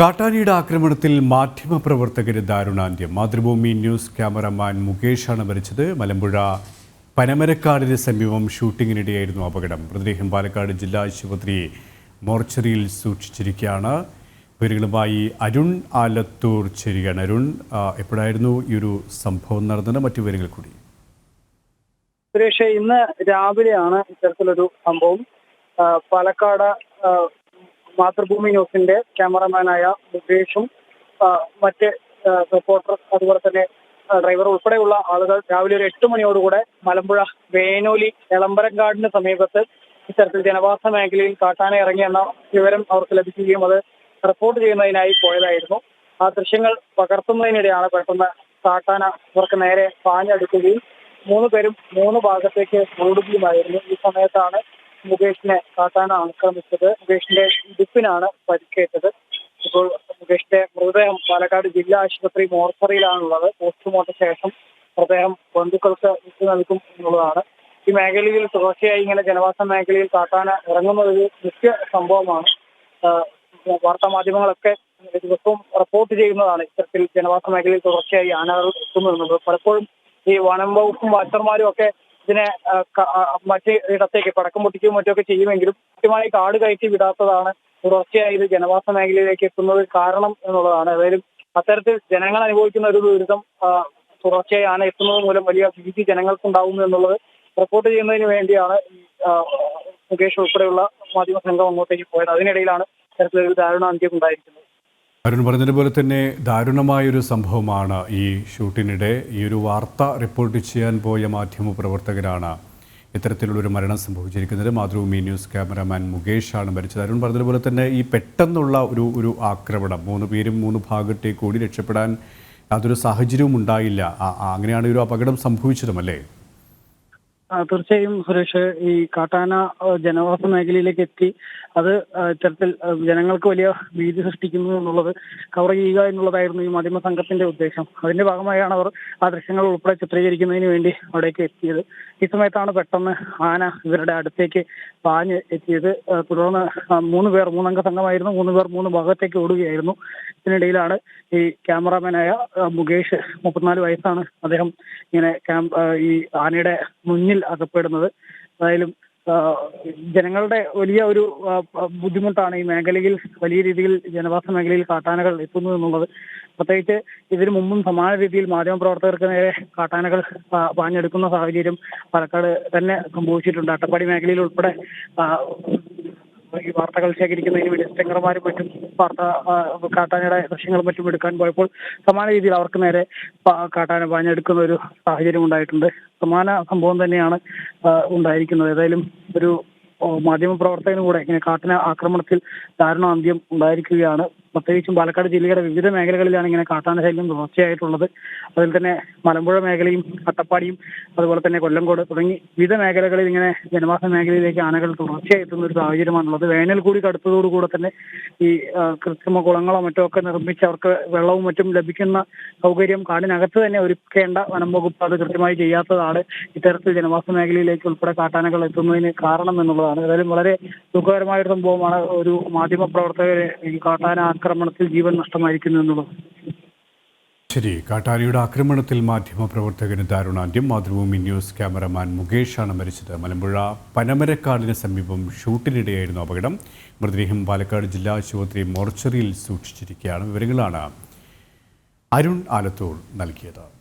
കാട്ടാനിയുടെ ആക്രമണത്തിൽ മാധ്യമപ്രവർത്തകര് ദാരുണാന്ത്യം. Mathrubhumi news cameraman മുകേഷാണ് മരിച്ചത്. മലമ്പുഴ പനമരക്കാടിന് സമീപം ഷൂട്ടിങ്ങിനിടെയായിരുന്നു അപകടം. മൃതദേഹം പാലക്കാട് ജില്ലാ ആശുപത്രി മോർച്ചറിയിൽ സൂക്ഷിച്ചിരിക്കുകയാണ്. വിവരങ്ങളുമായി അരുൺ ആലത്തൂർ ചേരുകയാണ്. അരുൺ എപ്പോഴായിരുന്നു ഈ ഒരു സംഭവം നടന്നത്? മറ്റു വിവരങ്ങൾ കൂടി. സുരേഷ് ഇന്ന് രാവിലെയാണ് ഇത്തരത്തിലൊരു സംഭവം. പാലക്കാട് മാതൃഭൂമി ന്യൂസിന്റെ ക്യാമറമാനായ മുകേഷും മറ്റ് റിപ്പോർട്ടർ അതുപോലെ തന്നെ ഡ്രൈവർ ഉൾപ്പെടെയുള്ള ആളുകൾ രാവിലെ ഒരു എട്ട് മണിയോടുകൂടെ മലമ്പുഴ വേനോലി എളമ്പരങ്കാടിന് സമീപത്ത് ഇത്തരത്തിൽ ജനവാസ മേഖലയിൽ കാട്ടാന ഇറങ്ങിയെന്ന വിവരം അവർക്ക് ലഭിക്കുകയും അത് റിപ്പോർട്ട് ചെയ്യുന്നതിനായി പോയതായിരുന്നു. ആ ദൃശ്യങ്ങൾ പകർത്തുന്നതിനിടെയാണ് പെട്ടെന്ന് കാട്ടാന ഇവർക്ക് നേരെ പാഞ്ഞടുക്കുകയും മൂന്ന് പേരും മൂന്ന് ഭാഗത്തേക്ക് ഓടുകയുമായിരുന്നു. ഈ സമയത്താണ് മുകേഷിനെ കാട്ടാന ആക്രമിച്ചത് മുകേഷിന്റെ ഇടുപ്പിനാണ് പരിക്കേറ്റത്. ഇപ്പോൾ മുകേഷിന്റെ മൃതദേഹം പാലക്കാട് ജില്ലാ ആശുപത്രി മോർച്ചറിയിലാണുള്ളത്. പോസ്റ്റ്മോർട്ടം ശേഷം മൃതദേഹം ബന്ധുക്കൾക്ക് വിട്ടു നൽകും എന്നുള്ളതാണ്. ഈ മേഖലയിൽ തുടർച്ചയായി ഇങ്ങനെ ജനവാസ മേഖലയിൽ കാട്ടാന ഇറങ്ങുന്നത് ഒരു നിത്യ സംഭവമാണ്. വാർത്താ മാധ്യമങ്ങളൊക്കെ ദിവസവും റിപ്പോർട്ട് ചെയ്യുന്നതാണ് ഇത്തരത്തിൽ ജനവാസ മേഖലയിൽ തുടർച്ചയായി ആനകൾ എത്തുന്നു പലപ്പോഴും ഈ വനം വകുപ്പും വാച്ചർമാരും ഒക്കെ ഇതിനെ മറ്റ് ഇടത്തേക്ക് പടക്കം പൊട്ടിക്കുകയും മറ്റൊക്കെ ചെയ്യുമെങ്കിലും കൃത്യമായി കാട് കയറ്റി വിടാത്തതാണ് തുടർച്ചയായി ഇത് ജനവാസ മേഖലയിലേക്ക് എത്തുന്നത് കാരണം എന്നുള്ളതാണ്. ഏതായാലും അത്തരത്തിൽ ജനങ്ങൾ അനുഭവിക്കുന്ന ഒരു ദുരിതം തുടർച്ചയായി ആന എത്തുന്നത് മൂലം വലിയ ഭീതി ജനങ്ങൾക്കുണ്ടാകുന്നു എന്നുള്ളത് റിപ്പോർട്ട് ചെയ്യുന്നതിന് വേണ്ടിയാണ് മുകേഷ് ഉൾപ്പെടെയുള്ള മാധ്യമ സംഘം അങ്ങോട്ടേക്ക് പോയത്. അതിനിടയിലാണ് ഇത്തരത്തിലൊരു ദാരുണാന്ത്യം ഉണ്ടായിരിക്കുന്നത്. അരുൺ പറഞ്ഞതുപോലെ തന്നെ ദാരുണമായൊരു സംഭവമാണ് ഈ ഷൂട്ടിനിടെ ഈ ഒരു വാർത്ത റിപ്പോർട്ട് ചെയ്യാൻ പോയ മാധ്യമ പ്രവർത്തകരാണ് ഇത്തരത്തിലുള്ളൊരു മരണം സംഭവിച്ചിരിക്കുന്നത്. മാതൃഭൂമി ന്യൂസ് ക്യാമറാമാൻ മുകേഷാണ് മരിച്ചത്. അരുൺ പറഞ്ഞതുപോലെ തന്നെ ഈ പെട്ടെന്നുള്ള ഒരു ഒരു ആക്രമണം മൂന്ന് പേരും മൂന്ന് ഭാഗത്തേക്ക് കൂടി രക്ഷപ്പെടാൻ അതൊരു സാഹചര്യവും ഉണ്ടായില്ല അങ്ങനെയാണ് ഒരു അപകടം സംഭവിച്ചതും അല്ലേ? ആ, തീർച്ചയായും സുരേഷ് ഈ കാട്ടാന ജനവാസ മേഖലയിലേക്ക് എത്തി. അത് ഇത്തരത്തിൽ ജനങ്ങൾക്ക് വലിയ ഭീതി സൃഷ്ടിക്കുന്നു എന്നുള്ളത് കവർ ചെയ്യുക എന്നുള്ളതായിരുന്നു ഈ മാധ്യമ സംഘത്തിന്റെ ഉദ്ദേശം. അതിന്റെ ഭാഗമായാണ് അവർ ആ ദൃശ്യങ്ങൾ ഉൾപ്പെടെ ചിത്രീകരിക്കുന്നതിന് വേണ്ടി അവിടേക്ക് എത്തിയത്. ഈ സമയത്താണ് പെട്ടെന്ന് ആന ഇവരുടെ അടുത്തേക്ക് പാഞ്ഞ് എത്തിയത്. തുടർന്ന് മൂന്ന് പേർ മൂന്നംഗ സംഘമായിരുന്നു. മൂന്ന് പേർ മൂന്ന് ഭാഗത്തേക്ക് ഓടുകയായിരുന്നു. ഇതിനിടയിലാണ് ഈ ക്യാമറാമാനായ മുകേഷ് മുപ്പത്തിനാല് വയസ്സാണ് അദ്ദേഹം ഇങ്ങനെ ക്യാമ്പ് ഈ ആനയുടെ മുന്നിൽ അകപ്പെടുന്നത്. അതായാലും ജനങ്ങളുടെ വലിയ ഒരു ബുദ്ധിമുട്ടാണ് ഈ മേഖലയിൽ വലിയ രീതിയിൽ ജനവാസ മേഖലയിൽ കാട്ടാനകൾ എത്തുന്നു എന്നുള്ളത്. പ്രത്യേകിച്ച് ഇതിനു മുമ്പും സമാന രീതിയിൽ മാധ്യമപ്രവർത്തകർക്ക് നേരെ കാട്ടാനകൾ പാഞ്ഞെടുക്കുന്ന സാഹചര്യം പാലക്കാട് തന്നെ സംഭവിച്ചിട്ടുണ്ട്. അട്ടപ്പാടി മേഖലയിൽ ഉൾപ്പെടെ ഈ വാർത്തകൾ ശേഖരിക്കുന്നതിന് വേണ്ടി സ്റ്റെങ്കർമാരും മറ്റും വാർത്ത കാട്ടാനയുടെ ദൃശ്യങ്ങളും മറ്റും എടുക്കാൻ പോയപ്പോൾ സമാന രീതിയിൽ അവർക്ക് നേരെ കാട്ടാന പാഞ്ഞെടുക്കുന്ന ഒരു സാഹചര്യം ഉണ്ടായിട്ടുണ്ട്. സമാന സംഭവം തന്നെയാണ് ഉണ്ടായിരിക്കുന്നത്. ഏതായാലും ഒരു മാധ്യമ മാധ്യമപ്രവർത്തകനും കൂടെ ഇങ്ങനെ കാട്ടിന ആക്രമണത്തിൽ ദാരുണാന്ത്യം ഉണ്ടായിരിക്കുകയാണ് പ്രത്യേകിച്ചും പാലക്കാട് ജില്ലയുടെ വിവിധ മേഖലകളിലാണ് ഇങ്ങനെ കാട്ടാന ശല്യം തുടർച്ചയായിട്ടുള്ളത്. അതിൽ തന്നെ മലമ്പുഴ മേഖലയും അട്ടപ്പാടിയും അതുപോലെ തന്നെ കൊല്ലംകോട് തുടങ്ങി വിവിധ മേഖലകളിൽ ഇങ്ങനെ ജനവാസ മേഖലയിലേക്ക് ആനകൾ തുടർച്ചയായി എത്തുന്ന ഒരു സാഹചര്യമാണുള്ളത്. വേനൽ കൂടി കടുത്തതോടുകൂടെ തന്നെ ഈ കൃത്രിമ കുളങ്ങളോ മറ്റോ ഒക്കെ നിർമ്മിച്ച് അവർക്ക് വെള്ളവും മറ്റും ലഭിക്കുന്ന സൗകര്യം കാടിനകത്ത് തന്നെ ഒരുക്കേണ്ട വനം വകുപ്പ് അത് കൃത്യമായി ചെയ്യാത്തതാണ് ഇത്തരത്തിൽ ജനവാസ മേഖലയിലേക്ക് ഉൾപ്പെടെ കാട്ടാനകൾ എത്തുന്നതിന് കാരണം എന്നുള്ളതാണ്. ഏതായാലും വളരെ ദുഃഖകരമായ ഒരു സംഭവമാണ് ഒരു മാധ്യമ പ്രവർത്തകരെ ഈ കാട്ടാന ആക്രമണത്തിൽ ജീവൻ നഷ്ടമായിരിക്കുന്നു എന്നുള്ളത്. ശരി കാട്ടാരിയുടെ ആക്രമണത്തിൽ മാധ്യമപ്രവർത്തകന് ദാരുണാന്ത്യം. മാതൃഭൂമി ന്യൂസ് ക്യാമറമാൻ മുകേഷാണ് മരിച്ചത്. മലമ്പുഴ പനമരക്കാടിന് സമീപം ഷൂട്ടിനിടെയായിരുന്നു അപകടം. മൃതദേഹം പാലക്കാട് ജില്ലാ ആശുപത്രി മോർച്ചറിയിൽ സൂക്ഷിച്ചിരിക്കുകയാണ്. വിവരങ്ങളാണ് അരുൺ ആലത്തൂർ നൽകിയത്.